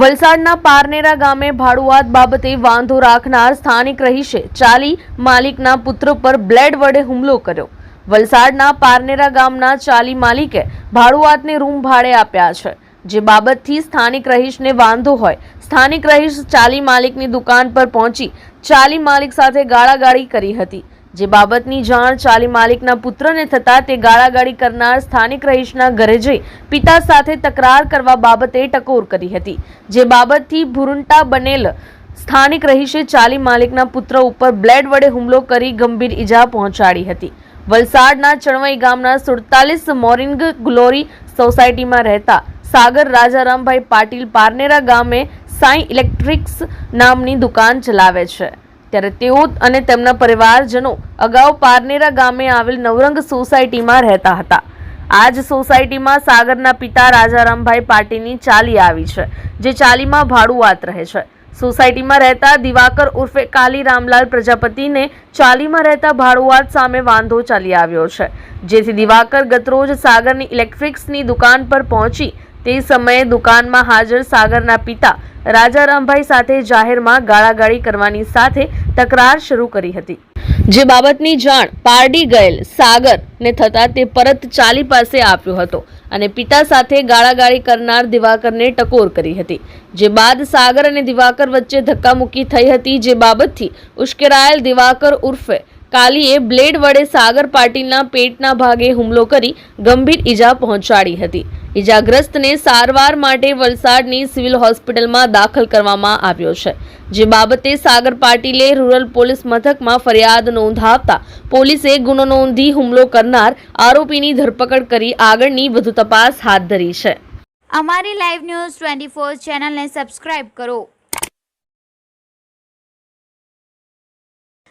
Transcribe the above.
વલસાડના પારનેરા ગામે ભાડુઆત બાબતે વાંધો રાખનાર સ્થાનિક રહીશે. ચાલી માલિકના પુત્ર પર બ્લેડ વડે હુમલો કર્યો. વલસાડના પારનેરા ગામના ચાલી માલિકે ભાડુઆતને રૂમ ભાડે આપ્યા છે. જે બાબતથી સ્થાનિક રહીશને વાંધો હોય, સ્થાનિક રહીશ ચાલી માલિકની દુકાન પર પહોંચી ચાલી માલિક સાથે ગાળાગાળી કરી હતી. જે બાબતની જાણ ચાલી માલિકના પુત્રને થતાં તે ગાળાગાળી કરનાર સ્થાનિક રહીશના ઘરે જઈ પિતા સાથે તકરાર કરવા બાબતે ટકોર કરી હતી. જે બાબતથી ભુરુંટા બનેલ સ્થાનિક રહીશે ચાલી માલિકના પુત્ર ઉપર બ્લેડ વડે હુમલો કરી ગંભીર ઈજા પહોંચાડી હતી. વલસાડના ચણવઈ ગામના સુડતાલીસ મોરિંગ ગ્લોરી સોસાયટીમાં રહેતા સાગર રાજારામભાઈ પાટીલ પારનેરા ગામે સાંઈ ઇલેક્ટ્રિક્સ નામની દુકાન ચલાવે છે. ત્યારે તેઓ અને તેમના પરિવારજનો અગાઉ પારનેરા ગામે આવેલ નવરંગ સોસાયટીમાં રહેતા હતા. આ જ સોસાયટીમાં સાગરના પિતા રાજારામભાઈ પાટીલની ચાલી આવી છે, જે ચાલીમાં ભાડુઆત રહે છે. સોસાયટીમાં રહેતા દિવાકર ઉર્ફે કાલી રામલાલ પ્રજાપતિને ચાલીમાં રહેતા ભાડુઆત સામે વાંધો ચાલી આવ્યો છે, જેથી દિવાકર ગતરોજ સાગરની ઇલેક્ટ્રિક્સની દુકાન પર પહોંચી તે સમયે દુકાનમાં હાજર સાગરના પિતા રાજારામભાઈ સાથે જાહેરમાં ગાળાગાળી કરવાની સાથે તકરાર શરૂ કરી હતી. જે બાબતની જાણ પારડી ગયેલ સાગરને થતાં તે પરત ચાલી પાસે આપ્યો હતો અને પિતા સાથે ગાળાગાળી કરનાર દિવાકરને ટકોર કરી હતી. જે બાદ સાગર અને દિવાકર વચ્ચે ધક્કામુક્કી થઈ હતી જે બાબતથી ઉશ્કેરાયેલ દિવાકર ઉર્ફે કાલીએ બ્લેડ વડે સાગર પાટીલના પેટના ભાગે હુમલો કરી ગંભીર ઈજા પહોંચાડી હતી. ઈજાગ્રસ્તને સારવાર માટે વલસાડની સિવિલ હોસ્પિટલમાં દાખલ કરવામાં આવ્યો છે. જે બાબતે સાગર પાટીલે રૂરલ પોલીસ મથકમાં ફરિયાદ નોંધાવતા પોલીસે ગુનો નોંધી હુમલો કરનાર આરોપીની ધરપકડ કરી આગળની વધુ તપાસ હાથ ધરી છે. અમારી લાઈવ ન્યૂઝ ટ્વેન્ટી ફોર ચેનલને સબસ્ક્રાઇબ કરો.